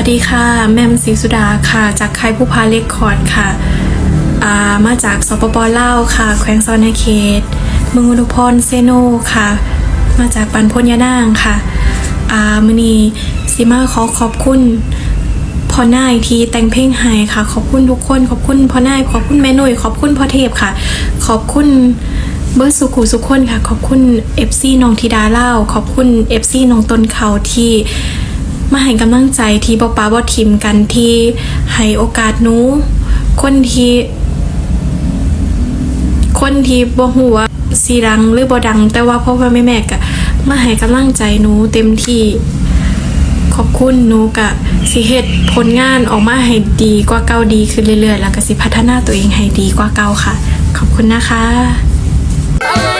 วัสดีค่ะ แมมศรีสุดาค่ะ จากค่ายผู้พาเล็กคอร์ดค่ะามาจากสปปเล่าค่ะ แขวงซอนนาเขตเมืองอุดมพรเซโนค่ะ มาจากปันพญยานางค่ะอามือนีซิมาขอขอบคุณพ่อนายที่แต่งเพลงให้ค่ะ ขอบคุณทุกคน ขอบคุณพ่อนายขอบคุณแม่หนุ่ยขอบคุณพ่อเทพค่ะ ขอบคุณเบิร์สุขุสุขคนค่ะ ขอบคุณเอฟซีน้องธิดาเล่า ขอบคุณเอฟซีน้องต้นเขาที่ มาให้กำลังใจที่บอป้าบอทีมกันที่ให้โอกาสหนูคนที่ คนที่บ่ฮู้ว่าสีดังหรือบ่ดัง แต่ว่าพ่อพ่อแม่แม่ก็มาให้กำลังใจหนูเต็มที่ ขอบคุณหนูกะสิเฮ็ดผลงานออกมาให้ดีกว่าเก่าดีขึ้นเรื่อยๆ แล้วก็สิพัฒนาตัวเองให้ดีกว่าเก่าค่ะ ขอบคุณนะคะ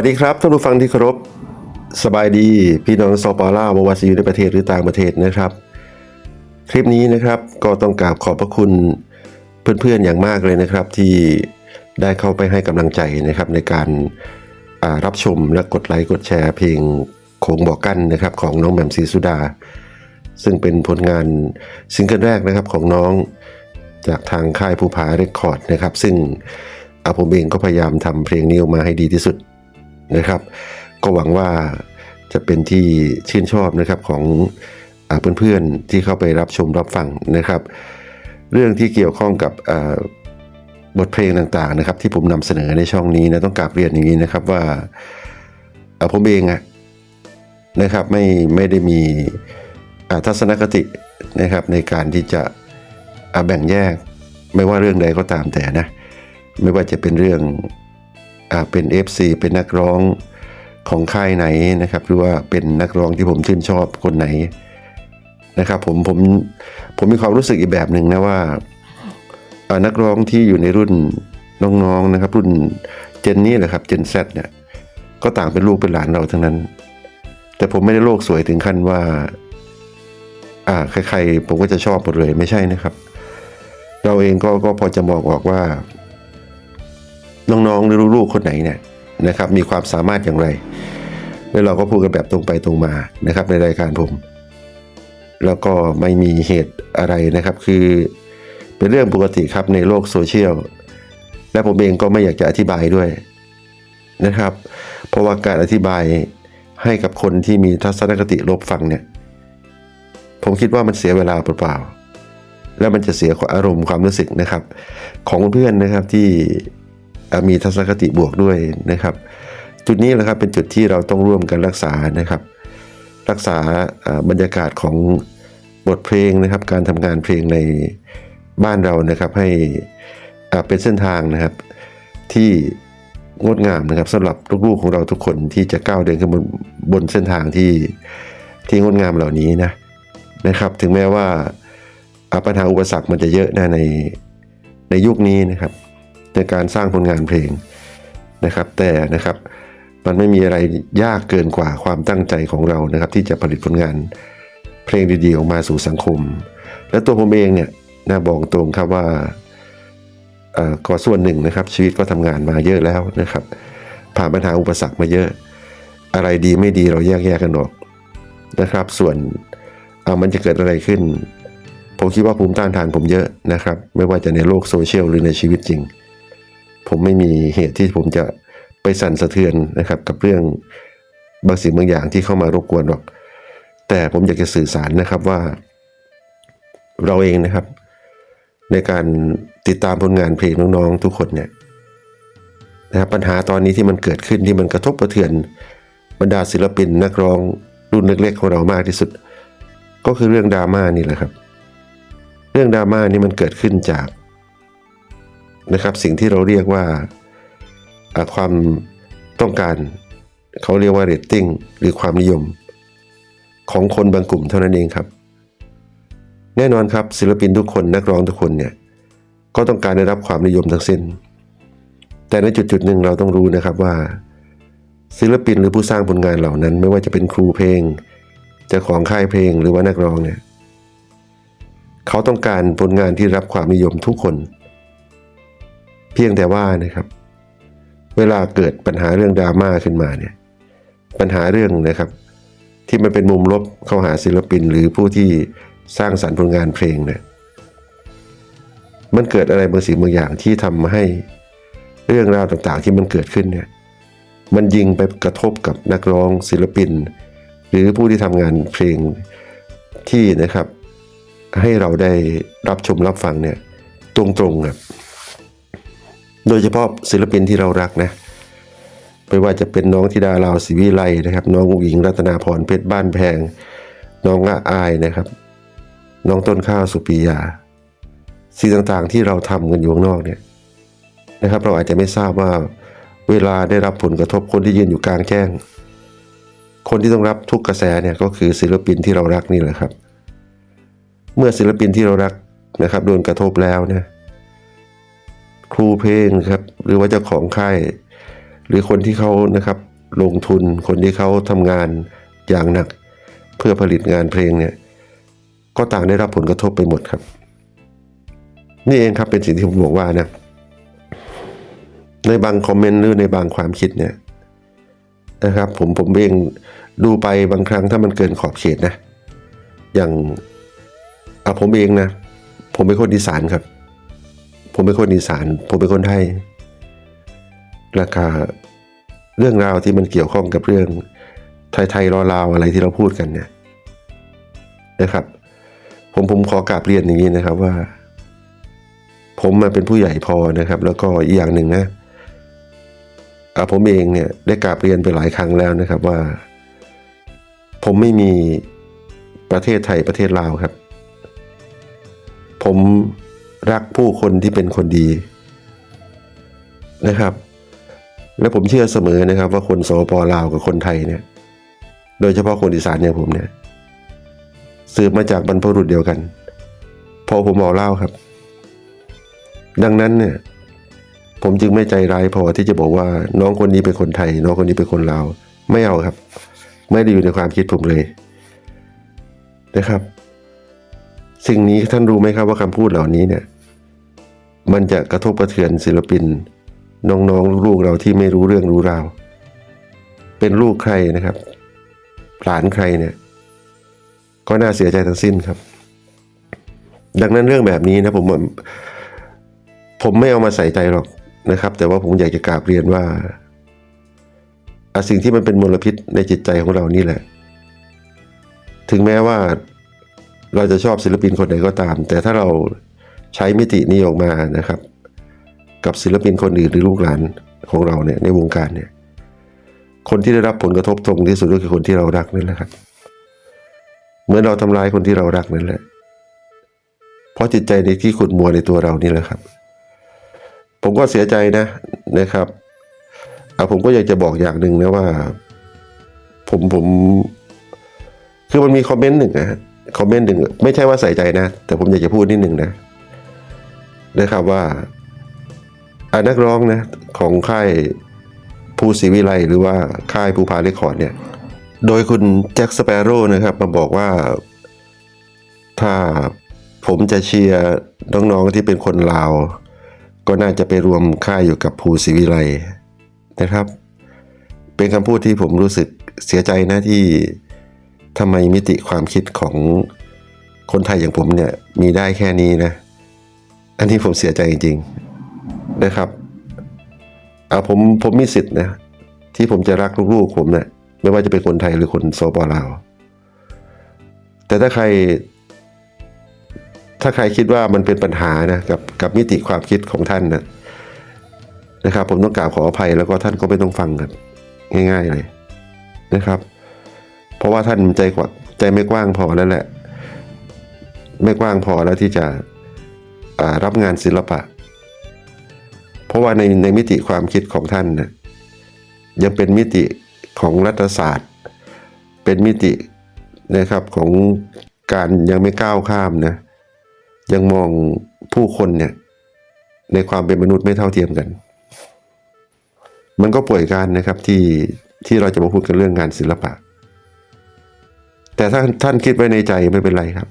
วัสดีครับท่านผู้ฟังที่เคารพสบายดี พี่น้องซอปาล่าวาซีอยู่ในประเทศหรือต่างประเทศนะครับ คลิปนี้นะครับก็ต้องกราบขอบพระคุณเพื่อนๆอย่างมากเลยนะครับ ที่ได้เข้าไปให้กำลังใจนะครับ ในการรับชมและกดไลค์กดแชร์เพลงโขงบอกกันนะครับ ของน้องแหม่มศรีสุดา ซึ่งเป็นผลงานซิงเกิลแรกนะครับของน้องจากทางค่ายภูผาเรคคอร์ดนะครับ ซึ่งอาผมเองก็พยายามทำเพลงนี้ออกมาให้ดีที่สุด นะครับ ก็หวังว่าจะเป็นที่ชื่นชอบนะครับของอเพื่อนๆที่เข้าไปรับชมรับฟังนะครับ เรื่องที่เกี่ยวข้องกับบทเพลงต่างๆนะครับ ที่ผมนำเสนอในช่องนี้นะต้องกราบเรียนอย่างนี้นะครับว่าอ่าผมเองอะนะครับไม่ไม่ได้มีทัศนคตินะครับในการที่จะแบ่งแยกไม่ว่าเรื่องใดก็ตามแต่นะไม่ว่าจะเป็นเรื่อง เป็น FC เป็นนักร้องของค่ายไหนนะครับ หรือว่าเป็นนักร้องที่ผมชื่นชอบคนไหนนะครับผมผมผมมีความรู้สึกอีกแบบหนึ่งนะว่าอ่านักร้องที่อยู่ในรุ่นน้องๆนะครับ รุ่นเจนนี้แหละครับเจนแซเนี่ยก็ต่างเป็นลูกเป็นหลานเราทั้งนั้น แต่ผมไม่ได้โลกสวยถึงขั้นว่า อ่าใครๆผมก็จะชอบหมดเลยไม่ใช่นะครับ เราเองก็ก็พอจะมองออกว่า น้องๆหรือลูกๆคนไหนเนี่ยนะครับมีความสามารถอย่างไร แล้วเราก็พูดกันแบบตรงไปตรงมานะครับ ในรายการผม แล้วก็ไม่มีเหตุอะไรนะครับ คือเป็นเรื่องปกติครับในโลกโซเชียลและผมเองก็ไม่อยากจะอธิบายด้วยนะครับ เพราะว่าการอธิบายให้กับคนที่มีทัศนคติลบฟังเนี่ย ผมคิดว่ามันเสียเวลาเปล่าๆแล้วมันจะเสียอารมณ์ความรู้สึกนะครับ ของเพื่อนนะครับที่ มีทัศนคติบวกด้วยนะครับ จุดนี้แหละครับเป็นจุดที่เราต้องร่วมกันรักษานะครับ รักษาบรรยากาศของบทเพลงนะครับ การทำงานเพลงในบ้านเรานะครับให้เป็นเส้นทางนะครับ ที่งดงามนะครับสำหรับลูกๆของเราทุกคนที่จะก้าวเดินขึ้นบนบนเส้นทางที่ที่งดงามเหล่านี้นะนะครับ ถึงแม้ว่าอ่าปัญหาอุปสรรคมันจะเยอะนะในในยุคนี้นะครับ ในการสร้างผลงานเพลงนะครับ แต่นะครับมันไม่มีอะไรยากเกินกว่าความตั้งใจของเรานะครับ ที่จะผลิตผลงานเพลงดีๆออกมาสู่สังคม และตัวผมเองเนี่ยนะบอกตรงครับว่าอ่อก็ส่วนหนึ่งนะครับ ชีวิตก็ทำงานมาเยอะแล้วนะครับ ผ่านปัญหาอุปสรรคมาเยอะ อะไรดีไม่ดีเราแยกแยกกันออกนะครับ ส่วนเอามันจะเกิดอะไรขึ้น ผมคิดว่าภูมิต้านทานผมเยอะนะครับ ไม่ว่าจะในโลกโซเชียลหรือในชีวิตจริง ผมไม่มีเหตุที่ผมจะไปสั่นสะเทือนนะครับ กับเรื่องบางสิ่งบางอย่างที่เข้ามารบกวนหรอก แต่ผมอยากจะสื่อสารนะครับว่า เราเองนะครับ ในการติดตามผลงานเพลงน้องๆทุกคนเนี่ยนะครับปัญหาตอนนี้ที่มันเกิดขึ้นที่มันกระทบกระเทือนบรรดาศิลปินนักร้องรุ่นเล็กๆของเรามากที่สุด ก็คือเรื่องดราม่านี่แหละครับ เรื่องดราม่านี่มันเกิดขึ้นจาก นะครับ สิ่งที่เราเรียกว่าความต้องการเขาเรียกว่าเรตติ้งหรือความนิยม ของคนบางกลุ่มเท่านั้นเองครับ แน่นอนครับศิลปินทุกคนนักร้องทุกคนเนี่ยก็ต้องการได้รับความนิยมทั้งสิ้น แต่ในจุดจุดๆหนึ่งเราต้องรู้นะครับว่า ศิลปินหรือผู้สร้างผลงานเหล่านั้น ไม่ว่าจะเป็นครูเพลงเจ้าของค่ายเพลงหรือว่านักร้องเนี่ยเขาต้องการผลงานที่รับความนิยมทุกคน พียงแต่ว่านะครับ เวลาเกิดปัญหาเรื่องดราม่าขึ้นมาเนี่ยปัญหาเรื่องนะครับ ที่มันเป็นมุมลบเข้าหาศิลปิน หรือผู้ที่สร้างสรรค์ผลงานเพลงเนี่ยมันเกิดอะไรบางสิ่งบางอย่างที่ทำให้เรื่องราวต่างๆ ที่มันเกิดขึ้นเนี่ยมันยิงไปกระทบกับนักร้องศิลปิน หรือผู้ที่ทำงานเพลงที่นะครับ ให้เราได้รับชมรับฟังเนี่ยตรงๆครับ โดยเฉพาะศิลปินที่เรารักนะไม่ว่าจะเป็นน้องธิดาลาวศรีวิไลนะครับ น้องอุ๋งอิงรัตนาพรเพชรบ้านแพง น้องอาอายนะครับ น้องต้นข้าวสุปิยาสิ่งต่างๆที่เราทำกันอยู่ข้างนอกเนี่ยนะครับ เราอาจจะไม่ทราบว่าเวลาได้รับผลกระทบคนที่ยืนอยู่กลางแจ้ง คนที่ต้องรับทุกกระแสเนี่ยก็คือศิลปินที่เรารักนี่แหละครับ เมื่อศิลปินที่เรารักนะครับ โดนกระทบแล้วเนี่ย ครูเพลงครับ หรือว่าเจ้าของค่าย หรือคนที่เขานะครับลงทุนคนที่เขาทำงานอย่างหนัก เพื่อผลิตงานเพลงเนี่ยก็ต่างได้รับผลกระทบไปหมดครับ นี่เองครับเป็นสิ่งที่ผมบอกว่านะในบางคอมเมนต์หรือในบางความคิดเนี่ยนะครับผมผมเองดูไปบางครั้งถ้ามันเกินขอบเขตนะ อย่างอะผมเองนะ ผมเป็นคนอีสานครับ ผมเป็นคนอีสาน ผมเป็นคนไทย ราคาเรื่องราวที่มันเกี่ยวข้องกับเรื่องไทยๆรอลาวอะไรที่เราพูดกันเนี่ยนะครับ ผมผมขอกราบเรียนอย่างนี้นะครับว่า ผมมาเป็นผู้ใหญ่พอนะครับ แล้วก็อีกอย่างหนึ่งนะอะผมเองเนี่ยได้กราบเรียนไปหลายครั้งแล้วนะครับว่า ผมไม่มีประเทศไทยประเทศลาวครับ ผม รักผู้คนที่เป็นคนดีนะครับ และผมเชื่อเสมอนะครับ ว่าคนสปลาวกับคนไทยเนี่ย โดยเฉพาะคนอีสานอย่างผมเนี่ยสืบมาจากบรรพบุรุษเดียวกันพอผมบอกเล่าครับ ดังนั้นเนี่ย ผมจึงไม่ใจร้ายพอที่จะบอกว่า น้องคนนี้เป็นคนไทย น้องคนนี้เป็นคนลาวไม่เอาครับ ไม่ได้อยู่ในความคิดผมเลยนะครับ สิ่งนี้ท่านรู้ไหมครับว่าคำพูดเหล่านี้เนี่ย มันจะกระทบกระเทือนศิลปิน น้องๆลูกๆเราที่ไม่รู้เรื่องรู้ราว เป็นลูกใครนะครับ หลานใครเนี่ย ก็น่าเสียใจทั้งสิ้นครับ ดังนั้นเรื่องแบบนี้นะผมผมไม่เอามาใส่ใจหรอกนะครับ แต่ว่าผมอยากจะกราบเรียนว่าสิ่งที่มันเป็นมลพิษในจิตใจของเรานี่แหละ ถึงแม้ว่าเราจะชอบศิลปินคนไหนก็ตาม แต่ถ้าเรา ใช้มิตินี้ออกมานะครับ กับศิลปินคนอื่นหรือลูกหลานของเราเนี่ยในวงการเนี่ยคนที่ได้รับผลกระทบตรงที่สุดก็คือคนที่เรารักนั่นแหละครับเหมือนเราทำร้ายคนที่เรารักนั่นแหละ เพราะจิตใจในที่ขุดมัวในตัวเรานี่แหละครับ ผมก็เสียใจนะนะครับเอาผมก็อยากจะบอกอย่างหนึ่งนะว่า ผมผม คือมันมีคอมเมนต์หนึ่งนะคอมเมนต์หนึ่งไม่ใช่ว่าใส่ใจนะ แต่ผมอยากจะพูดนิดหนึ่งนะ นะครับว่าอนักร้องนะของค่ายภูศรีวิไลหรือว่าค่ายภูพาเรคคอร์ดเนี่ย โดยคุณแจ็คสเปโร่นะครับมาบอกว่าถ้าผมจะเชียร์น้องๆที่เป็นคนลาว ก็น่าจะไปรวมค่ายอยู่กับภูศรีวิไลนะครับ เป็นคำพูดที่ผมรู้สึกเสียใจนะที่ทำไมมิติความคิดของคนไทยอย่างผมเนี่ยมีได้แค่นี้นะ อันนี้ผมเสียใจจริงๆนะครับอ่าผมผมมีสิทธิ์นะที่ผมจะรักลูกๆผมเนะี่ยไม่ว่าจะเป็นคนไทยหรือคนสปลาวแต่ถ้าใคร ถ้าใครคิดว่ามันเป็นปัญหานะกับกับมิติความคิดของท่านนะนะครับ ผมต้องกราบขออภัยแล้วก็ท่านก็ไม่ต้องฟังครับง่าย ๆเลยนะครับ เพราะว่าท่านใจกว่าใจไม่กว้างพอแล้วแหละ ไม่กว้างพอแล้วที่จะ รับงานศิลปะ เพราะว่าในในมิติความคิดของท่านนะยังเป็นมิติของรัฐศาสตร์ เป็นมิตินะครับของการยังไม่ก้าวข้ามนะยังมองผู้คนเนี่ยในความเป็นมนุษย์ไม่เท่าเทียมกัน มันก็ป่วยการนะครับที่ที่เราจะมาพูดกันเรื่องงานศิลปะ แต่ถ้าท่านคิดไว้ในใจไม่เป็นไรครับ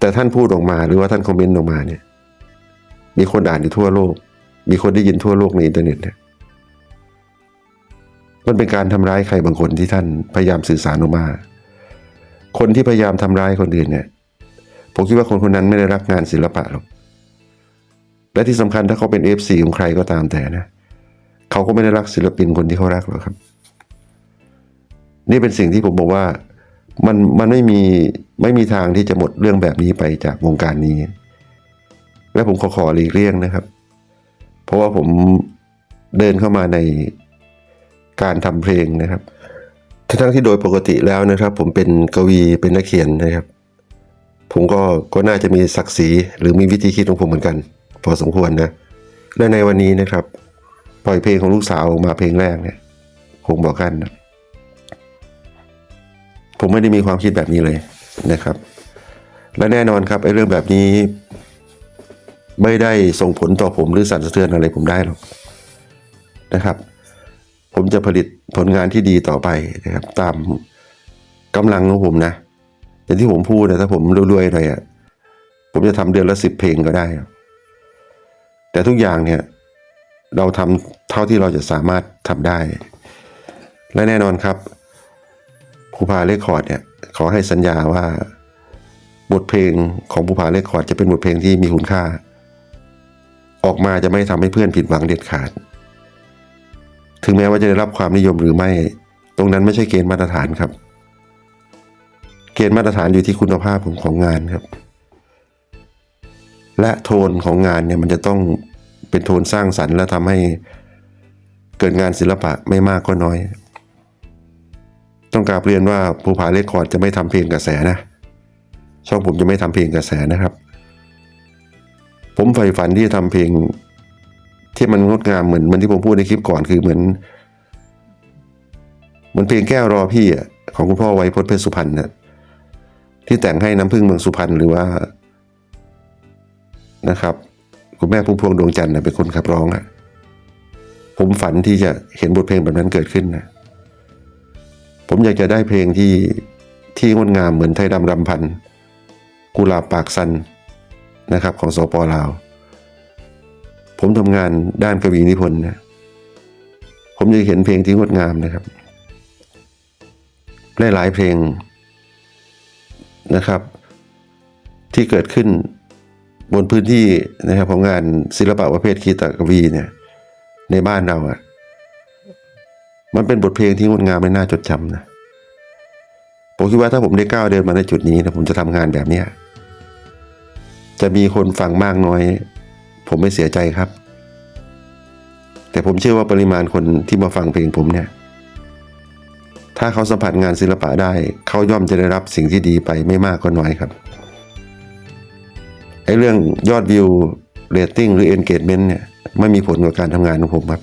แต่ท่านพูดออกมาหรือว่าท่านคอมเมนต์ออกมาเนี่ย มีคนอ่านอยู่ทั่วโลก มีคนได้ยินทั่วโลกในอินเทอร์เน็ตเนี่ยมันเป็นการทำร้ายใครบางคนที่ท่านพยายามสื่อสารออกมา คนที่พยายามทำร้ายคนอื่นเนี่ย ผมคิดว่าคนคนนั้นไม่ได้รักงานศิลปะหรอก และที่สำคัญถ้าเขาเป็นเอฟซีของใครก็ตามแต่นะ เขาก็ไม่ได้รักศิลปินคนที่เขารักหรอกครับ นี่เป็นสิ่งที่ผมบอกว่า มันมันไม่มีไม่มีทางที่จะหมดเรื่องแบบนี้ไปจากวงการนี้ และผมขอขอหลีกเลี่ยงนะครับ เพราะว่าผมเดินเข้ามาในการทำเพลงนะครับ ทั้งที่โดยปกติแล้วนะครับ ผมเป็นกวีเป็นนักเขียนนะครับ ผมก็ก็น่าจะมีศักดิ์ศรีหรือมีวิธีคิดของผมเหมือนกัน พอสมควรนะ และในวันนี้นะครับ ปล่อยเพลงของลูกสาวออกมาเพลงแรกเนี่ยคงบอกกันนะ ผมไม่ได้มีความคิดแบบนี้เลยนะครับ และแน่นอนครับไอ้เรื่องแบบนี้ ไม่ได้ส่งผลต่อผมหรือสั่นสะเทือนอะไรผมได้หรอกนะครับ ผมจะผลิตผลงานที่ดีต่อไปนะครับ ตามกำลังของผมนะอย่างที่ผมพูดนะถ้าผมรวยๆหน่อยอะผมจะทำเดือนละสิบเพลงก็ได้ แต่ทุกอย่างเนี่ยเราทำเท่าที่เราจะสามารถทำได้ และแน่นอนครับ ภูผาเรคคอร์ดเนี่ยขอให้สัญญาว่า บทเพลงของภูผาเรคคอร์ดจะเป็นบทเพลงที่มีคุณค่า ออกมาจะไม่ทำให้เพื่อนผิดหวังเด็ดขาด ถึงแม้ว่าจะได้รับความนิยมหรือไม่ ตรงนั้นไม่ใช่เกณฑ์มาตรฐานครับ เกณฑ์มาตรฐานอยู่ที่คุณภาพของของงานครับ และโทนของงานเนี่ยมันจะต้องเป็นโทนสร้างสรรค์และทำให้เกิดงานศิลปะไม่มากก็น้อย ต้องกราบเรียนว่าภูผาเรคคอร์ดจะไม่ทำเพลงกระแสนะ ช่องผมจะไม่ทำเพลงกระแสนะครับ ผมใฝ่ฝันที่จะทำเพลง ที่มันงดงามเหมือนเหมือนที่ผมพูดในคลิปก่อนคือเหมือน เหมือนเพลงแก้วรอพี่อะของคุณพ่อไวยพจน์เพชรสุพรรณน่ะที่แต่งให้น้ำพึ่งเมืองสุพรรณหรือว่านะครับคุณแม่พุ่มพวงดวงจันทร์เป็นคนขับร้องอะผมฝันที่จะเห็นบทเพลงแบบนั้นเกิดขึ้นนะ ผมอยากจะได้เพลงที่ที่งดงามเหมือนไทยดำรำพัน กุลาปากสันนะครับของสปลาว ผมทำงานด้านกวีนิพนธ์นะผมจะเห็นเพลงที่งดงามนะครับหลายเพลงนะครับ ที่เกิดขึ้นบนพื้นที่นะครับของงานศิลปะประเภทคีตกวีเนี่ยในบ้านเราอะ่ะ มันเป็นบทเพลงที่งดงามและน่าจดจำนะผมคิดว่าถ้าผมได้ก้าวเดินมาในจุดนี้นะผมจะทำงานแบบเนี้ยจะมีคนฟังมากน้อย ผมไม่เสียใจครับ แต่ผมเชื่อว่าปริมาณคนที่มาฟังเพลงผมเนี่ย ถ้าเขาสัมผัสงานศิลปะได้ เขาย่อมจะได้รับสิ่งที่ดีไปไม่มากก็น้อยครับไอ้เรื่องยอดวิวเรตติ้งหรือ engagement เนี่ยไม่มีผลกับการทำงานของผมครับ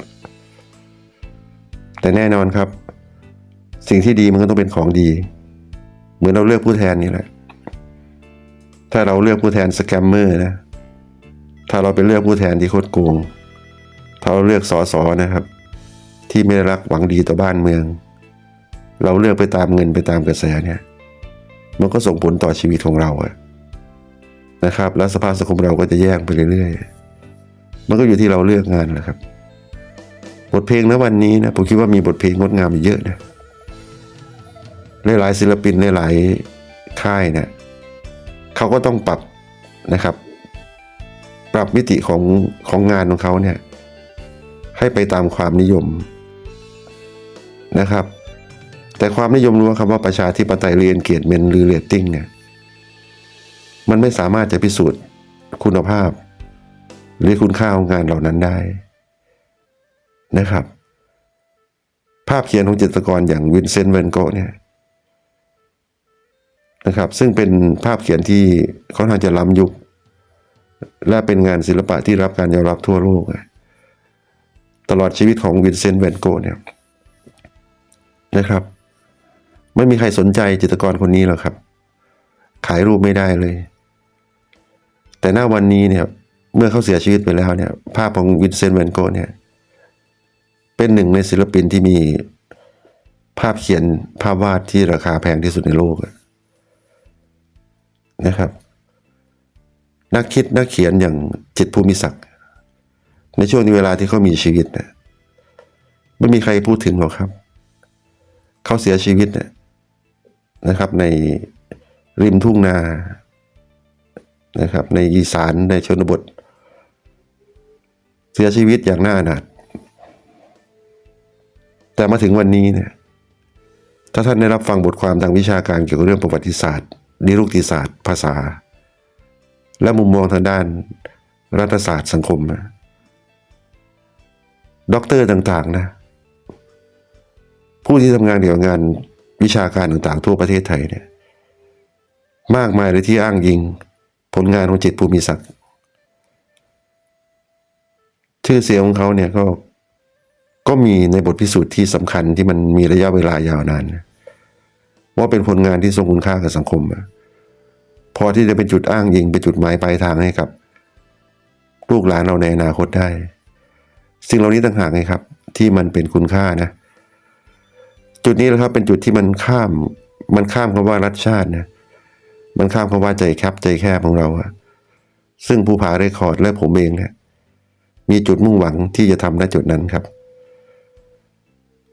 แต่แน่นอนครับ สิ่งที่ดีมันก็ต้องเป็นของดี เหมือนเราเลือกผู้แทนนี่แหละ ถ้าเราเลือกผู้แทนสแกมเมอร์นะ ถ้าเราไปเลือกผู้แทนที่โคตรโกง ถ้าเราเลือกสอสอนะครับ ที่ไม่รักหวังดีต่อบ้านเมือง เราเลือกไปตามเงินไปตามกระแสเนี่ย มันก็ส่งผลต่อชีวิตของเราอะนะครับ แล้วสภาพสังคมเราก็จะแย่งไปเรื่อยๆ มันก็อยู่ที่เราเลือกงานแหละครับ บทเพลงณวันนี้นะผมคิดว่ามีบทเพลงงดงามเยอะนะหลายๆศิลปินหลายๆค่ายเนี่ยเขาก็ต้องปรับนะครับ ปรับมิติของของงานของเขาเนี่ยให้ไปตามความนิยมนะครับ แต่ความนิยมรู้ว่าคำว่าประชาธิปไตยเรียนเกียรติเมนหรือเรตติ้งเนี่ยมันไม่สามารถจะพิสูจน์คุณภาพ หรือคุณค่าของงานเหล่านั้นได้ นะครับ ภาพเขียนของจิตรกรอย่างวินเซนต์เวนโกะเนี่ยนะครับ ซึ่งเป็นภาพเขียนที่ค่อนข้างจะล้ำยุค และเป็นงานศิลปะที่รับการยอมรับทั่วโลก ตลอดชีวิตของวินเซนต์แวนโกะเนี่ยนะครับ ไม่มีใครสนใจจิตรกรคนนี้หรอกครับ ขายรูปไม่ได้เลย แต่หน้าวันนี้เนี่ยเมื่อเขาเสียชีวิตไปแล้วเนี่ย ภาพของวินเซนต์แวนโกะเนี่ย เป็นหนึ่งในศิลปินที่มีภาพเขียนภาพวาดที่ราคาแพงที่สุดในโลกนะครับ นักคิดนักเขียนอย่างจิตภูมิศักดิ์ในช่วงเวลาที่เขามีชีวิตนะไม่มีใครพูดถึงหรอกครับ เขาเสียชีวิตนะนะครับ ในริมทุ่งนานะครับ ในอีสานในชนบท เสียชีวิตอย่างน่าอนาถ แต่มาถึงวันนี้เนี่ยถ้าท่านได้รับฟังบทความทางวิชาการเกี่ยวกับเรื่องประวัติศาสตร์ นิรุกติศาสตร์ ภาษา และมุมมองทางด้านรัฐศาสตร์สังคมนะด็อกเตอร์ต่างๆนะผู้ที่ทำงานเกี่ยวกับงานวิชาการต่างๆ ทั่วประเทศไทยเนี่ยมากมายเลยที่อ้างยิงผลงานของจิตภูมิศักดิ์ชื่อเสียงของเขาเนี่ยก็ ก็มีในบทพิสูจน์ที่สำคัญที่มันมีระยะเวลายาวนานว่าเป็นผลงานที่ทรงคุณค่ากับสังคมพอที่จะเป็นจุดอ้างยิงเป็นจุดหมายปลายทางให้กับ ลูกหลานเราในอนาคตได้ สิ่งเหล่านี้ต่างหากไงครับ ที่มันเป็นคุณค่านะ จุดนี้แหละครับเป็นจุดที่มันข้าม มันข้ามคำว่ารัฐชาตินะมันข้ามคำว่าใจแคบใจแคบของเราอะซึ่งภูผาเรคคอร์ดและผมเองเนี่ยมีจุดมุ่งหวังที่จะทำณจุดนั้นครับ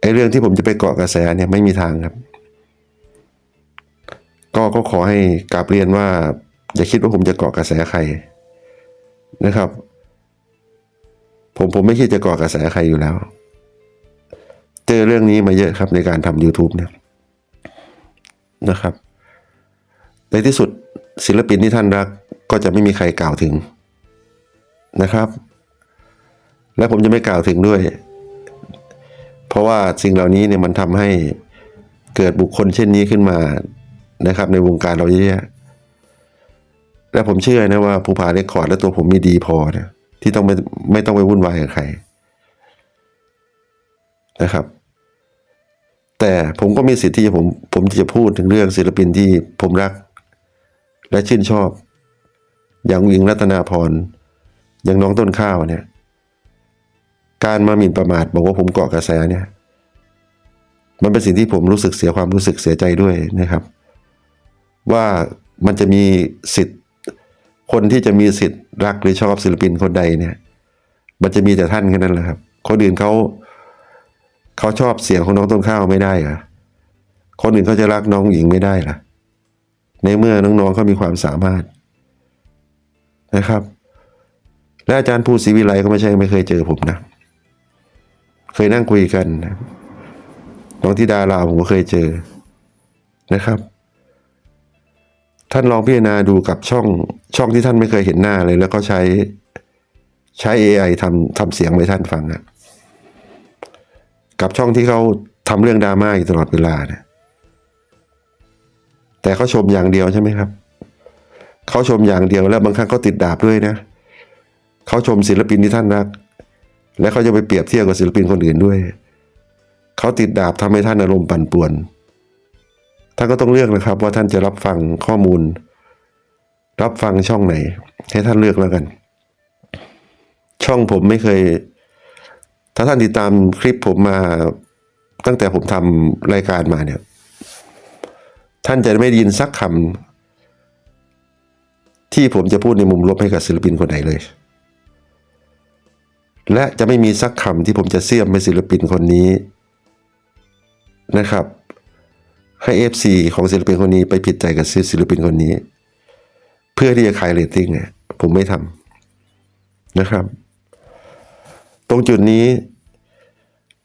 ไอ้เรื่องที่ผมจะไปเกาะกระแสเนี่ยไม่มีทางครับ ก็ก็ขอให้กราบเรียนว่า อย่าคิดว่าผมจะเกาะกระแสใครนะครับ ผมผมไม่คิดจะเกาะกระแสใครอยู่แล้ว เจอเรื่องนี้มาเยอะครับในการทำ YouTube เนี่ยนะครับ ในที่สุดศิลปินที่ท่านรักก็จะไม่มีใครกล่าวถึงนะครับ และผมจะไม่กล่าวถึงด้วย เพราะว่าสิ่งเหล่านี้เนี่ยมันทำให้เกิดบุคคลเช่นนี้ขึ้นมานะครับ ในวงการเราเยอะแยะและผมเชื่อนะว่าภูผาเรคคอร์ดและตัวผมมีดีพอเนะที่ต้องไม่ไม่ต้องไปวุ่นวายกับใครนะครับ แต่ผมก็มีสิทธิ์ที่ผมผมจะพูดถึงเรื่องศิลปินที่ผมรัก และชื่นชอบ อย่างวิงรัตนาพรอย่างน้องต้นข้าวเนี่ย การมาหมิ่นประมาทบอกว่าผมเกาะกระแสเนี่ย มันเป็นสิ่งที่ผมรู้สึกเสียความรู้สึกเสียใจด้วยนะครับ ว่ามันจะมีสิทธิ์ คนที่จะมีสิทธิ์รักหรือชอบศิลปินคนใดเนี่ย มันจะมีแต่ท่านแค่นั้นแหละครับคนอื่นเขาเขาชอบเสียงของน้องต้นข้าวไม่ได้เหรอคนอื่นเขาจะรักน้องหญิงไม่ได้เหรอในเมื่อน้องๆเขามีความสามารถนะครับและอาจารย์ภูศรีวิไลก็ไม่ใช่ไม่เคยเจอผมนะ เคยนั่งคุยกันน้องธิดาลาผมก็เคยเจอนะครับ ท่านลองพิจารณาดูกับช่องช่องที่ท่านไม่เคยเห็นหน้าเลย แล้วก็ใช้ใช้ AI ทำทำเสียงให้ท่านฟังอะกับช่องที่เขาทำเรื่องดราม่าอยู่ตลอดเวลาเนี่ยแต่เขาชมอย่างเดียวใช่ไหมครับเขาชมอย่างเดียวแล้วบางครั้งเขาติดดาบด้วยนะเขาชมศิลปินที่ท่านรัก และเขาจะไปเปรียบเทียบกับศิลปินคนอื่นด้วย เขาติดดาบทำให้ท่านอารมณ์ปั่นป่วน ท่านก็ต้องเลือกนะครับ ว่าท่านจะรับฟังข้อมูล รับฟังช่องไหน ให้ท่านเลือกแล้วกัน ช่องผมไม่เคย ถ้าท่านติดตามคลิปผมมาตั้งแต่ผมทำรายการมาเนี่ย ท่านจะไม่ได้ยินสักคำที่ผมจะพูดในมุมลบให้กับศิลปินคนไหนเลย และจะไม่มีสักคำที่ผมจะเสียมไปศิลปินคนนี้นะครับ ให้เอฟซีของศิลปินคนนี้ไปผิดใจกับศิลปินคนนี้ เพื่อที่จะขายเรตติ้งเนี่ยผมไม่ทำนะครับ ตรงจุดนี้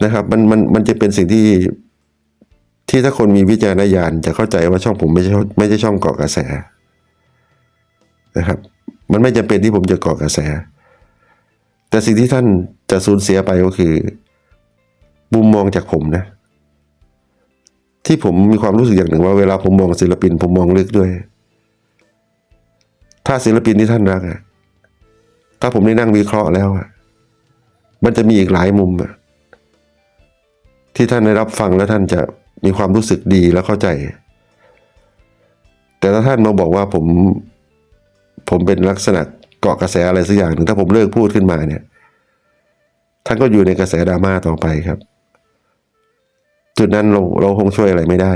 นะครับมันมันมันจะเป็นสิ่งที่ที่ถ้าคนมีวิจารณญาณจะเข้าใจว่าช่องผมไม่ใช่ไม่ใช่ช่องเกาะกระแสนะครับ มันไม่จำเป็นที่ผมจะเกาะกระแส แต่สิ่งที่ท่านจะสูญเสียไปก็คือมุมมองจากผมนะ ที่ผมมีความรู้สึกอย่างหนึ่งว่าเวลาผมมองศิลปิน ผมมองลึกด้วย ถ้าศิลปินที่ท่านรักอะถ้าผมได้นั่งวิเคราะห์แล้วอะมันจะมีอีกหลายมุมอะที่ท่านได้รับฟังแล้วท่านจะมีความรู้สึกดีและเข้าใจ แต่ถ้าท่านมาบอกว่าผม ผมเป็นลักษณะ เกาะกระแสอะไรสักอย่างหนึ่งถ้าผมเลิกพูดขึ้นมาเนี่ยท่านก็อยู่ในกระแสดราม่าต่อไปครับ จุดนั้นเราเราคงช่วยอะไรไม่ได้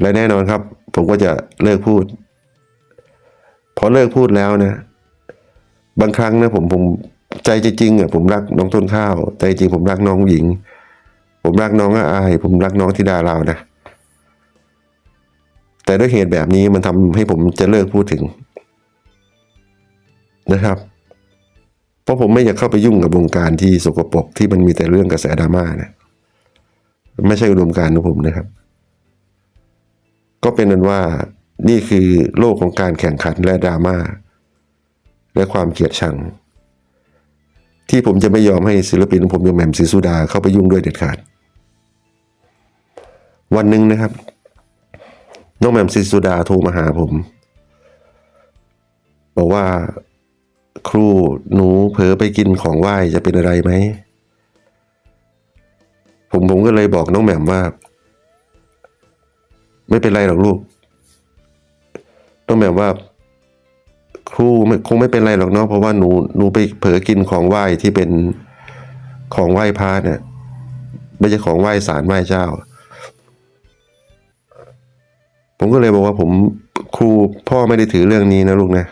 และแน่นอนครับ ผมก็จะเลิกพูดพอเลิกพูดแล้วนะ บางครั้งนะผมผมใจจริงอะผมรักน้องต้นข้าว ใจจริงผมรักน้องหญิง ผมรักน้องอาอาย ผมรักน้องธิดาลาวนะแต่ด้วยเหตุแบบนี้มันทำให้ผมจะเลิกพูดถึง นะครับ เพราะผมไม่อยากเข้าไปยุ่งกับวงการที่สกปรกที่มันมีแต่เรื่องกระแสดราม่านะไม่ใช่อุดมการณ์ของผมนะครับ ก็เป็นนั้นว่านี่คือโลกของการแข่งขันและดราม่าและความเกลียดชัง ที่ผมจะไม่ยอมให้ศิลปินของผมอย่างแหม่มศรีสุดาเข้าไปยุ่งด้วยเด็ดขาด วันหนึ่งนะครับน้องแหม่มศรีสุดาโทรมาหาผม บอกว่า ครูหนูเผลอไปกินของไหว้จะเป็นอะไรไหม ผมผมก็เลยบอกน้องแหม่มว่า ไม่เป็นไรหรอกลูก น้องแหม่มว่า ครูคงไม่เป็นไรหรอกเนาะเพราะว่าหนูหนูไปเผลอกินของไหว้ที่เป็นของไหว้พระเนี่ยไม่ใช่ของไหว้ศาลไหว้เจ้า ผมก็เลยบอกว่าผมครูพ่อไม่ได้ถือเรื่องนี้นะลูกนะ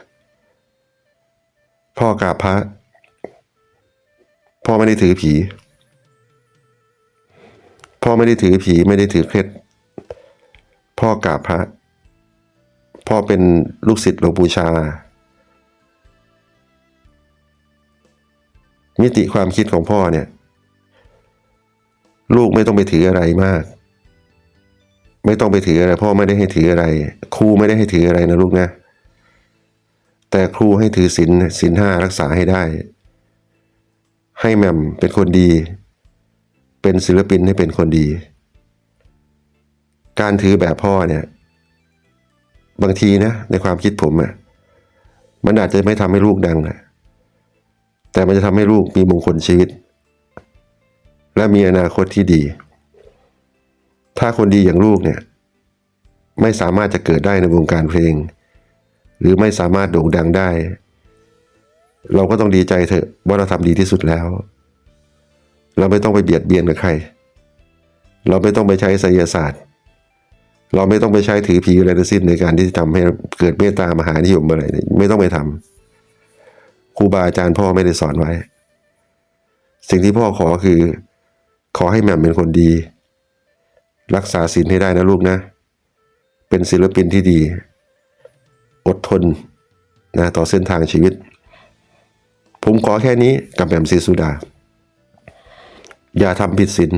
พ่อกราบพระ พ่อไม่ได้ถือผี พ่อไม่ได้ถือผีไม่ได้ถือเคล็ด พ่อกราบพระ พ่อเป็นลูกศิษย์หลวงปู่ชา มิติความคิดของพ่อเนี่ย ลูกไม่ต้องไปถืออะไรมาก ไม่ต้องไปถืออะไร พ่อไม่ได้ให้ถืออะไร ครูไม่ได้ให้ถืออะไรนะลูกนะ แต่ครูให้ถือศีลศีลห้ารักษาให้ได้ ให้แหม่มเป็นคนดี เป็นศิลปินให้เป็นคนดี การถือแบบพ่อเนี่ย บางทีนะ ในความคิดผมอะมันอาจจะไม่ทำให้ลูกดังอะแต่มันจะทำให้ลูกมีมงคลชีวิต และมีอนาคตที่ดี ถ้าคนดีอย่างลูกเนี่ย ไม่สามารถจะเกิดได้ในวงการเพลง หรือไม่สามารถโด่งดังได้ เราก็ต้องดีใจเถอะว่าเราทำดีที่สุดแล้ว เราไม่ต้องไปเบียดเบียนกับใคร เราไม่ต้องไปใช้ไสยศาสตร์ เราไม่ต้องไปใช้ถือผีอะไรทั้งสิ้นในการที่จะทำให้เกิดเมตตามหานิยมอะไรนี่ไม่ต้องไปทำครูบาอาจารย์พ่อไม่ได้สอนไว้ สิ่งที่พ่อขอคือ ขอให้แหม่มเป็นคนดี รักษาศีลให้ได้นะลูกนะ เป็นศิลปินที่ดี อดทนนะต่อเส้นทางชีวิต ผมขอแค่นี้กับแหม่มศรีสุดา อย่าทำผิดศีล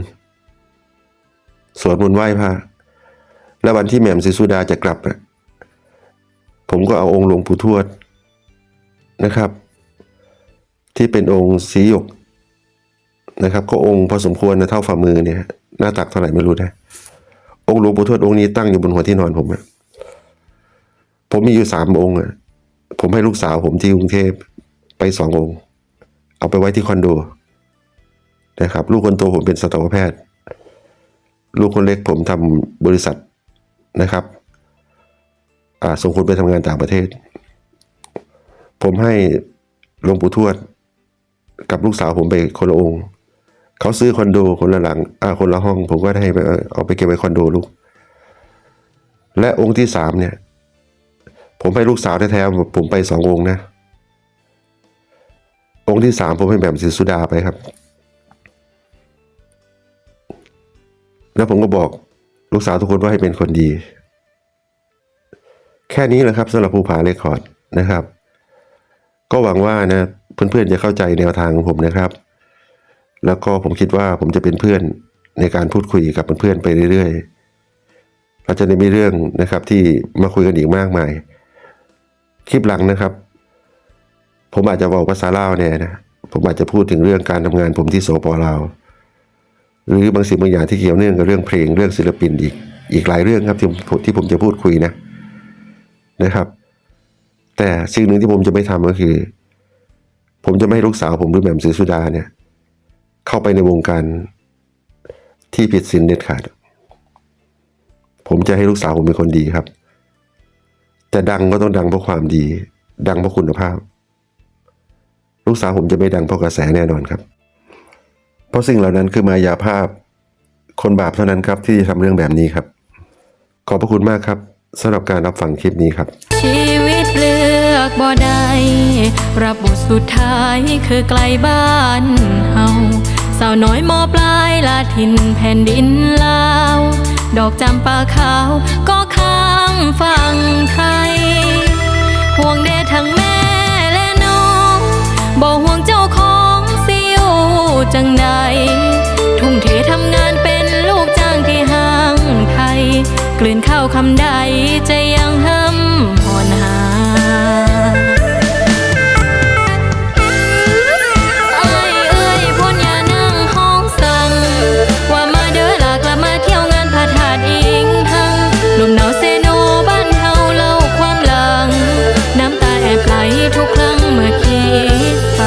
สวดมนต์ไหว้พระและวันที่แหม่มศรีสุดาจะกลับ ผมก็เอาองค์หลวงปู่ทวดนะครับ ที่เป็นองค์สีหยกนะครับ ก็องค์พอสมควรนะเท่าฝ่ามือเนี่ยหน้าตักเท่าไหร่ไม่รู้นะ องค์หลวงปู่ทวดองค์นี้ตั้งอยู่บนหัวที่นอนผมอะ ผมมีอยู่สามองค์อะผมให้ลูกสาวผมที่กรุงเทพไปสององค์ เอาไปไว้ที่คอนโดนะครับ ลูกคนโตผมเป็นสัตวแพทย์ ลูกคนเล็กผมทำบริษัทนะครับส่งคนไปทำงานต่างประเทศ ผมให้หลวงปู่ทวด กับลูกสาวผมไปคนละองค์เขาซื้อคอนโดคนละหลังอ่าคนละห้อง ผมก็ได้ไปเอาไปเก็บไว้คอนโดลูก และองค์ที่สามเนี่ย ผมให้ลูกสาวแท้ๆผมไปสององค์นะ องค์ที่สามผมให้แหม่มศรีสุดาไปครับ แล้วผมก็บอกลูกสาวทุกคนว่าให้เป็นคนดี แค่นี้แหละครับสำหรับภูผาเรคคอร์ดนะครับ ก็หวังว่านะเพื่อนๆจะเข้าใจแนวทางของผมนะครับ แล้วก็ผมคิดว่าผมจะเป็นเพื่อนในการพูดคุยกับเพื่อนๆไปเรื่อยๆเราจะได้มีเรื่องนะครับที่มาคุยกันอีกมากมาย คลิปหลังนะครับ ผมอาจจะบอกภาษาลาวเนี่ยนะผมอาจจะพูดถึงเรื่องการทำงานผมที่โสปลาว หรือบางสิ่งบางอย่างที่เกี่ยวเนื่องกับเรื่องเพลงเรื่องศิลปินอีกอีกหลายเรื่องครับที่ผมที่ผมจะพูดคุยนะนะครับ แต่สิ่งหนึ่งที่ผมจะไม่ทำก็คือ ผมจะไม่ให้ลูกสาวผมหรือแหม่มศรีสุดาเนี่ย เข้าไปในวงการที่ผิดศีลเด็ดขาด ผมจะให้ลูกสาวผมเป็นคนดีครับ แต่ดังก็ต้องดังเพราะความดี ดังเพราะคุณภาพ ลูกสาวผมจะไม่ดังเพราะกระแสแน่นอนครับ เพราะสิ่งเหล่านั้นคือมายาภาพ คนบาปเท่านั้นครับที่ทำเรื่องแบบนี้ครับ ขอบพระคุณมากครับสำหรับการรับฟังคลิปนี้ครับ ชีวิตเลือกบ่ได้รับบทสุดท้ายคือไกลบ้านเฮาสาวน้อยมอปลายลาทินแผ่นดินลาว ดอกจำปาขาวก็ ฝั่งไทย ห่วงเดทั้งแม่และน้องบ่ห่วงเจ้าของสิอยู่จังใดทุ่งเททำงานเป็นลูกจ้างที่ห่างไทย กลืนข้าวคำใดจะยังหา ทุกครั้งเมื่อคิดไป